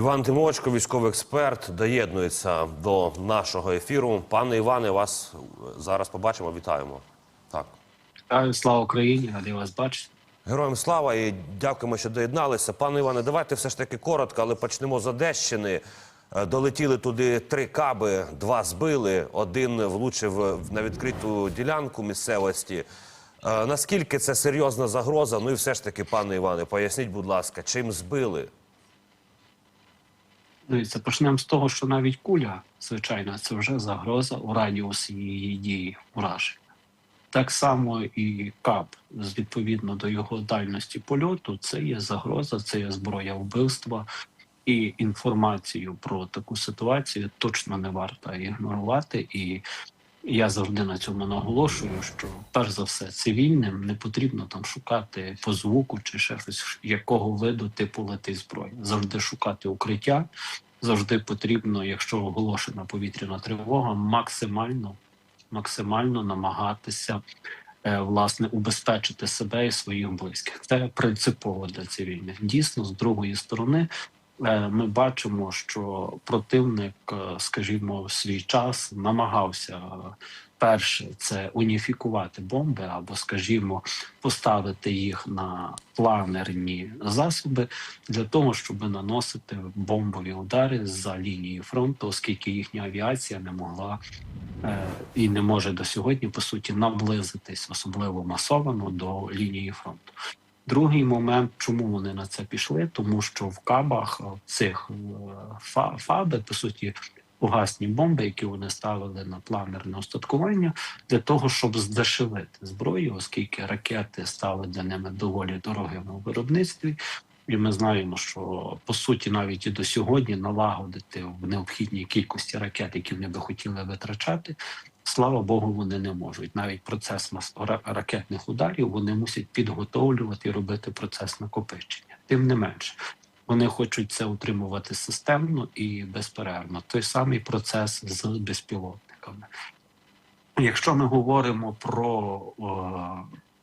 Іван Тимочко, військовий експерт, доєднується до нашого ефіру. Пане Іване, вас зараз побачимо. Вітаємо. Так. Слава Україні, радий вас бачити. Героям слава і дякуємо, що доєдналися. Пане Іване, давайте все ж таки коротко, але почнемо з Одещини. Е, Долетіли туди три каби, два збили, один влучив на відкриту ділянку місцевості. Е, Наскільки це серйозна загроза? Ну і все ж таки, пане Іване, поясніть, будь ласка, чим збили? Дивіться, почнемо з того, що навіть куля, звичайно, це вже загроза у радіусі її дії ураження. Так само і КАП, відповідно до його дальності польоту, це є загроза, це є зброя вбивства. І інформацію про таку ситуацію точно не варто ігнорувати. І я завжди на цьому наголошую, що перш за все цивільним не потрібно там шукати по звуку чи ще щось, якого виду типу летить зброя. Завжди шукати укриття. Завжди потрібно, якщо оголошена повітряна тривога, максимально, максимально намагатися е, власне убезпечити себе і своїх близьких. Це принципово для цивільних. Дійсно, з другої сторони, ми бачимо, що противник, е, скажімо, в свій час намагався е, перше це уніфікувати бомби, або, скажімо, поставити їх на планерні засоби для того, щоб наносити бомбові удари за лінії фронту, оскільки їхня авіація не могла е, і не може до сьогодні по суті наблизитись, особливо масовано до лінії фронту. Другий момент, чому вони на це пішли, тому що в кабах е, цих е, фаби, по суті, фугасні бомби, які вони ставили на планерне устаткування, для того, щоб здешевити зброю, оскільки ракети стали для ними доволі дорогими у виробництві. І ми знаємо, що по суті навіть і до сьогодні налагодити в необхідній кількості ракет, які вони би хотіли витрачати, слава Богу, вони не можуть. Навіть процес ракетних ударів вони мусять підготовлювати і робити процес накопичення. Тим не менше, вони хочуть це утримувати системно і безперервно. Той самий процес з безпілотниками. Якщо ми говоримо про е,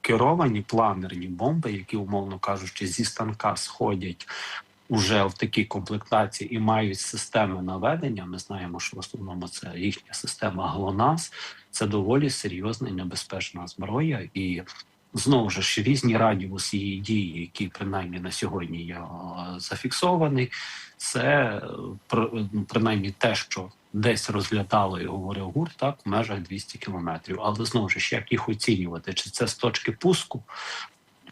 керовані планерні бомби, які, умовно кажучи, зі станка сходять уже в такій комплектації і мають системи наведення, ми знаємо, що в основному це їхня система ГЛОНАС, це доволі серйозна і небезпечна зброя. І знову ж різні радіуси її дії, які принаймні на сьогодні є е, зафіксований, це е, ну, принаймні те, що десь розглядало і говорив гурт, так в межах 200 кілометрів. Але знову ж як їх оцінювати? Чи це з точки пуску?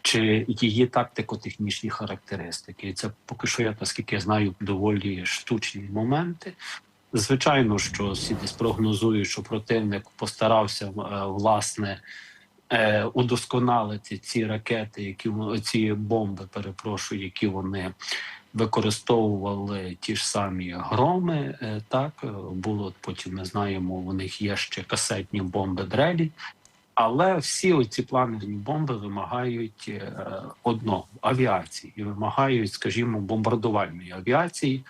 Чи її тактико-технічні характеристики, і це поки що я наскільки я знаю доволі штучні моменти. Звичайно, що всі десь прогнозують, що противник постарався е, власне е, удосконалити ці ракети, які ці бомби, перепрошую, які вони використовували ті ж самі громи. е, Так було потім. Ми знаємо, у них є ще касетні бомби дрелі. Але всі оці планерні бомби вимагають е, одного авіації і вимагають, скажімо, бомбардувальної авіації.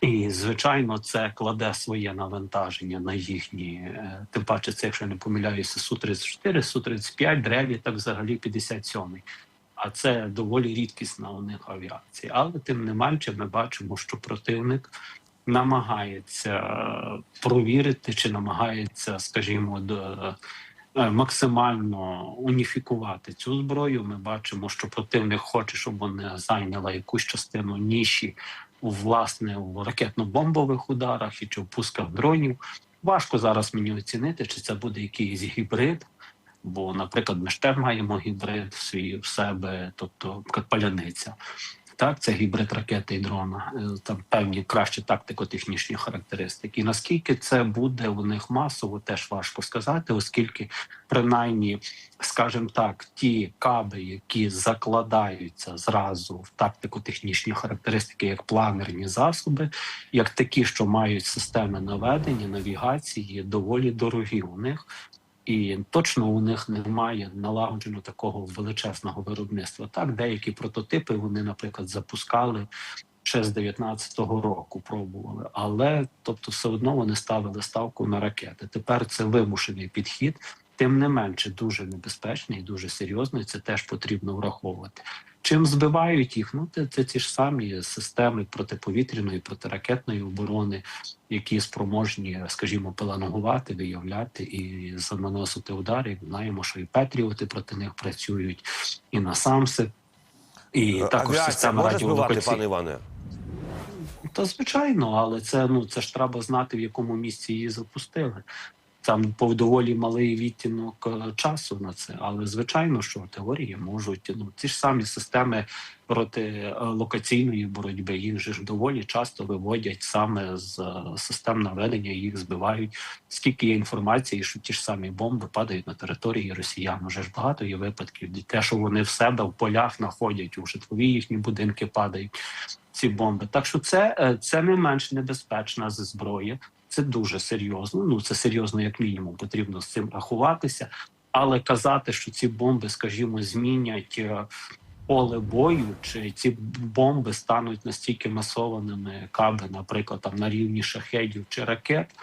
І, звичайно, це кладе своє навантаження на їхні, е, тим паче, це, якщо не помиляюся, Су-34, Су-35, древі, так взагалі 57-й. А це доволі рідкісна у них авіація. Але тим не менше, ми бачимо, що противник намагається провірити чи намагається, скажімо, до, максимально уніфікувати цю зброю. Ми бачимо, що противник хоче, щоб вона зайняла якусь частину ніші власне у ракетно-бомбових ударах і чи в пусках дронів. Важко зараз мені оцінити, чи це буде якийсь гібрид. Бо, наприклад, ми теж маємо гібрид в свій в себе, тобто як паляниця. Так, це гібрид ракети і дрона. Е, Там певні кращі тактико-технічні характеристики. І наскільки це буде у них масово, теж важко сказати, оскільки принаймні, скажімо так, ті каби, які закладаються зразу в тактико-технічні характеристики, як планерні засоби, як такі, що мають системи наведення, навігації, доволі дорогі у них. І точно у них немає налагоджено такого величезного виробництва. Так, деякі прототипи вони, наприклад, запускали ще з 19-го року, пробували, але тобто, все одно вони ставили ставку на ракети. Тепер це вимушений підхід. Тим не менше дуже небезпечне і дуже серйозно, і це теж потрібно враховувати. Чим збивають їх? Ну це, це ті ж самі системи протиповітряної, протиракетної оборони, які спроможні, скажімо, пелангувати, виявляти і заносити удари. Знаємо, що і Петріоти проти них працюють, і насамси, і також Е, Авіація система радіолокації. пане Іване? Та звичайно, але це ну це ж треба знати, в якому місці її запустили. Там по доволі малий відтінок е, часу на це, але звичайно, що теорії можуть ну ті ж самі системи протилокаційної боротьби. Їх же ж доволі часто виводять саме з е, систем наведення, їх збивають. Скільки є інформації, що ті ж самі бомби падають на території росіян. Уже ж багато є випадків, те, що вони в себе в полях знаходять, у житлові їхні будинки падають ці бомби. Так що це, е, це не менш небезпечна з зброї. Це дуже серйозно. Ну це серйозно, як мінімум, потрібно з цим рахуватися. Але казати, що ці бомби, скажімо, змінять е, поле бою, чи ці бомби стануть настільки масованими каби, наприклад, там на рівні шахедів чи ракет.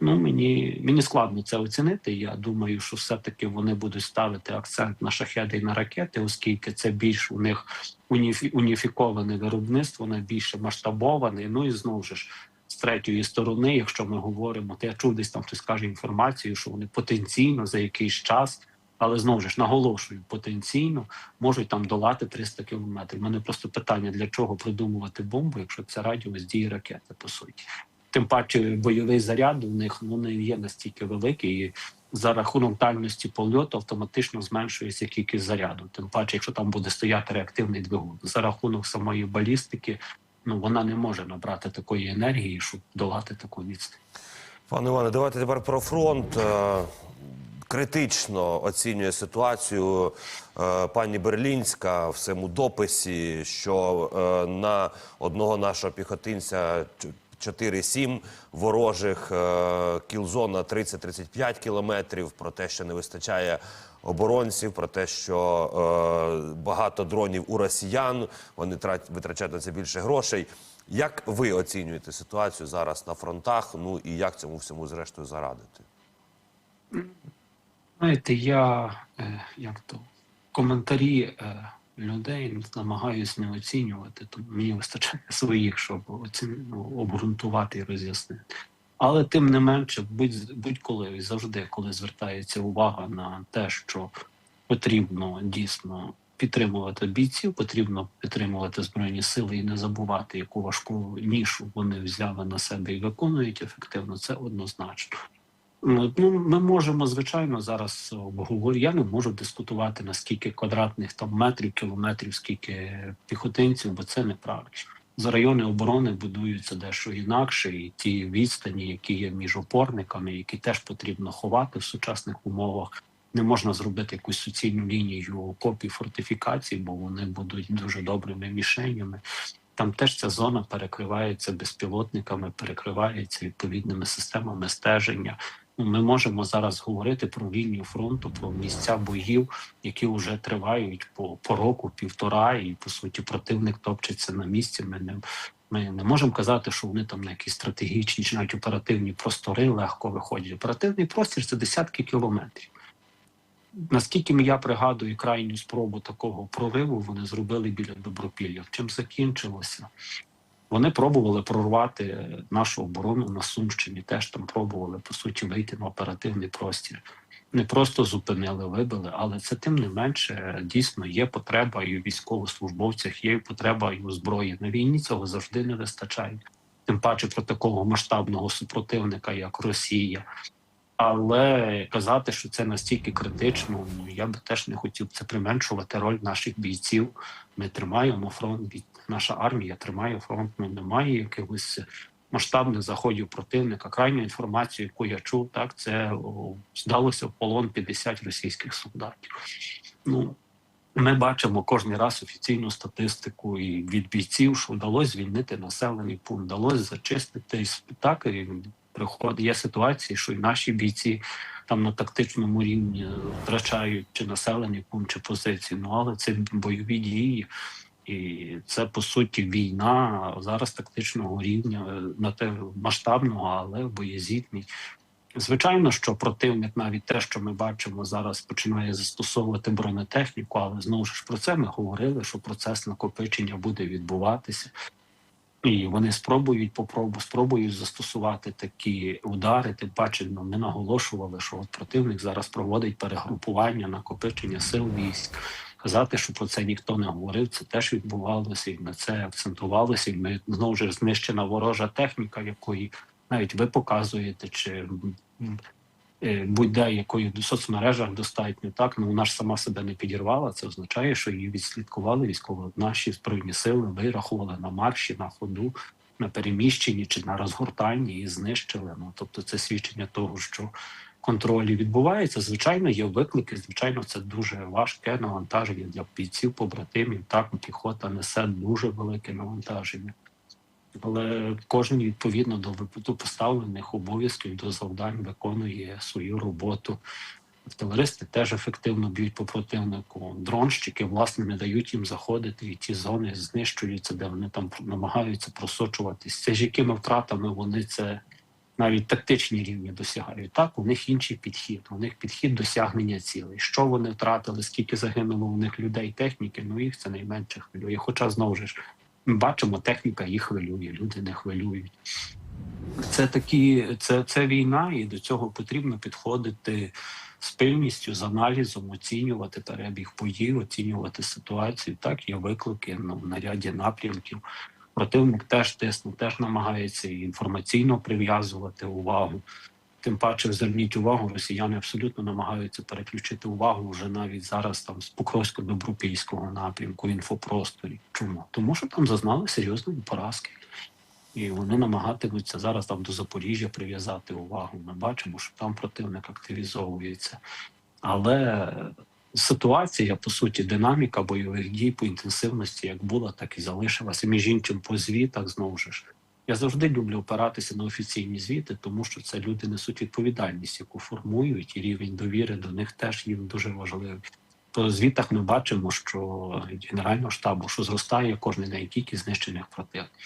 Ну мені мені складно це оцінити. Я думаю, що все-таки вони будуть ставити акцент на шахеди і на ракети, оскільки це більш у них уніфі, уніфіковане виробництво, найбільше масштабоване. Ну і знову ж третьої сторони, якщо ми говоримо, то я чув десь там хтось каже інформацію, що вони потенційно за якийсь час. Але знову ж наголошую, потенційно можуть там долати 300 кілометрів. У мене просто питання: для чого придумувати бомбу, якщо це радіус дії ракети, по суті. Тим паче бойовий заряд у них ну не є настільки великий. І за рахунок дальності польоту автоматично зменшується кількість заряду. Тим паче, якщо там буде стояти реактивний двигун, за рахунок самої балістики, ну вона не може набрати такої енергії, щоб долати таку відстань. Пане Іване, давайте тепер про фронт. Е, Критично оцінює ситуацію е, пані Берлінська в цьому дописі, що е, на одного нашого піхотинця 4-7 ворожих е, кілзона 30-35 кілометрів. Про те, що не вистачає оборонців, про те, що е, багато дронів у росіян вони трать, витрачають на це більше грошей. Як ви оцінюєте ситуацію зараз на фронтах? Ну і як цьому всьому зрештою зарадити? Знаєте, я е, як то коментарі людей намагаюся не оцінювати, тому мені вистачає своїх, щоб оцін... ну, обґрунтувати і роз'яснити. Але тим не менше, будь, будь-коли і завжди, коли звертається увага на те, що потрібно дійсно підтримувати бійців, потрібно підтримувати збройні сили і не забувати, яку важку нішу вони взяли на себе і виконують ефективно. Це однозначно. Ну, ми можемо звичайно зараз обговорити. Я не можу дискутувати на скільки квадратних там метрів, кілометрів, скільки піхотинців, бо це неправильно. За райони оборони будуються дещо інакше, і ті відстані, які є між опорниками, які теж потрібно ховати в сучасних умовах. Не можна зробити якусь суцільну лінію копій фортифікацій, бо вони будуть дуже добрими мішенями. Там теж ця зона перекривається безпілотниками, перекривається відповідними системами стеження. Ми можемо зараз говорити про лінію фронту, про місця боїв, які вже тривають по, по року, півтора, і по суті противник топчеться на місці. Ми не, ми не можемо казати, що вони там на якісь стратегічні чи навіть оперативні простори легко виходять. Оперативний простір це десятки кілометрів. Наскільки я пригадую крайню спробу такого прориву, вони зробили біля Добропілля. Чим закінчилося? Вони пробували прорвати нашу оборону на Сумщині. Теж там пробували по суті вийти на оперативний простір. Не просто зупинили, вибили, але це тим не менше дійсно є потреба і у військовослужбовцях, є потреба і у зброї. На війні цього завжди не вистачає. Тим паче про такого масштабного супротивника, як Росія. Але казати, що це настільки критично, ну я би теж не хотів це применшувати роль наших бійців. Ми тримаємо фронт, наша армія тримає фронт. Ну немає якихось масштабних заходів противника. Крайню інформацію, яку я чув, так це здалося в полон 50 російських солдатів. Ну ми бачимо кожен раз офіційну статистику і від бійців, що вдалося звільнити населений пункт, вдалося зачистити так. І приходить є ситуації, що і наші бійці там на тактичному рівні втрачають чи населені пункт, чи позиції. Ну але це бойові дії. І це по суті війна зараз тактичного рівня е, на те масштабного, але боєзітний. Звичайно, що противник, навіть те, що ми бачимо зараз, починає застосовувати бронетехніку, але знову ж про це ми говорили, що процес накопичення буде відбуватися. І вони спробують попробу, спробують застосувати такі удари. Тим паче, ну, ми наголошували, що от противник зараз проводить перегрупування, накопичення сил військ. Казати, що про це ніхто не говорив, це теж відбувалося, і на це акцентувалося. І ми знову ж знищена ворожа техніка, якої навіть ви показуєте, чи е, будь-де якої в соцмережах достатньо. Так ну вона ж сама себе не підірвала. Це означає, що її відслідкували військово. Наші збройні сили вирахували на марші, на ходу, на переміщенні чи на розгортанні і знищили. Ну тобто, це свідчення того, що контролі відбувається. Звичайно, є виклики. Звичайно, це дуже важке навантаження для бійців, побратимів. Так, піхота несе дуже велике навантаження. Але кожен відповідно до випадку поставлених обов'язків до завдань виконує свою роботу. Артилеристи теж ефективно б'ють по противнику. Дронщики власне не дають їм заходити, і ті зони знищуються, де вони там намагаються просочуватись. Це ж якими втратами вони це навіть тактичні рівні досягають. Так, у них інший підхід. У них підхід досягнення цілей. Що вони втратили, скільки загинуло у них людей, техніки, ну їх це найменше хвилює. Хоча знову ж ми бачимо, техніка їх хвилює, люди не хвилюють. Це такі, це, це війна, і до цього потрібно підходити з пильністю, з аналізом, оцінювати перебіг подій, оцінювати ситуацію. Так, є виклики ну, на ряді напрямків. Противник теж тисне, теж намагається інформаційно прив'язувати увагу. Тим паче, зверніть увагу, росіяни абсолютно намагаються переключити увагу вже навіть зараз там з Покровсько-Добропільського напрямку інфопросторі. Чому? Тому що там зазнали серйозної поразки. І вони намагатимуться зараз там до Запоріжжя прив'язати увагу. Ми бачимо, що там противник активізовується. Але ситуація, по суті, динаміка бойових дій по інтенсивності як була, так і залишилася. Між іншим, по звітах знову ж. Я завжди люблю опиратися на офіційні звіти, тому що це люди несуть відповідальність, яку формують, і рівень довіри до них теж їм дуже важливий. По звітах ми бачимо, що Генерального штабу що зростає кожен день кількість знищених противників.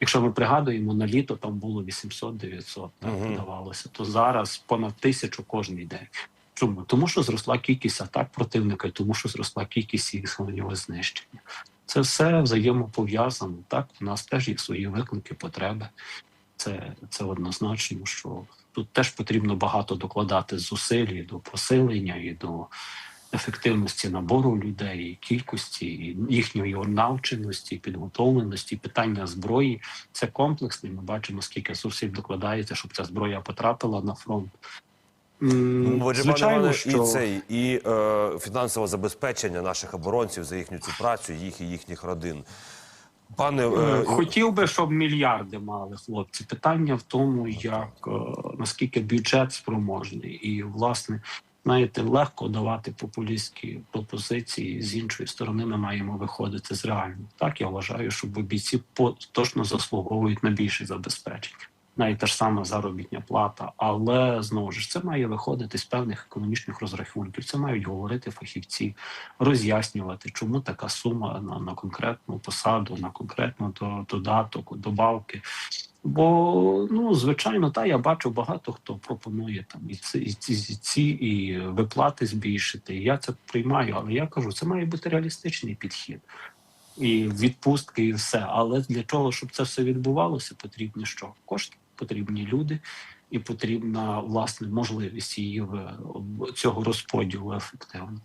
Якщо ми пригадуємо, на літо там було 800-900, так Мгм. подавалося, то зараз понад тисячу кожен день. Чому? Тому що зросла кількість атак противника, тому що зросла кількість їх його знищення. Це все взаємопов'язано. Так, у нас теж є свої виклики, потреби. Це, це однозначно, що тут теж потрібно багато докладати зусиль і до посилення, і до ефективності набору людей, і кількості, і їхньої навченості, підготовленості, питання зброї. Це комплексно. і Ми бачимо, скільки зусиль докладається, щоб ця зброя потрапила на фронт. Ну, Отже, Звичайно, що і цей і е, фінансове забезпечення наших оборонців за їхню цю працю, їх і їхніх родин. Пане Е, е, Хотів би, щоб мільярди мали хлопці. Питання в тому, як е, наскільки бюджет спроможний, і власне знаєте, легко давати популістські пропозиції. З іншої сторони, ми маємо виходити з реального. Так я вважаю, що бійці точно заслуговують на більше забезпечення. Навіть та ж сама заробітня плата, але знову ж це має виходити з певних економічних розрахунків. Це мають говорити фахівці, роз'яснювати, чому така сума на, на конкретну посаду, на конкретну до, додаток, добавки. Бо ну звичайно, та я бачу багато хто пропонує там і ці, і ці, і ці і виплати збільшити. Я це приймаю, але я кажу, це має бути реалістичний підхід. І відпустки, і все. Але для того, щоб це все відбувалося, потрібні що? Кошти, потрібні люди, і потрібна власне можливість її цього розподілу ефективно.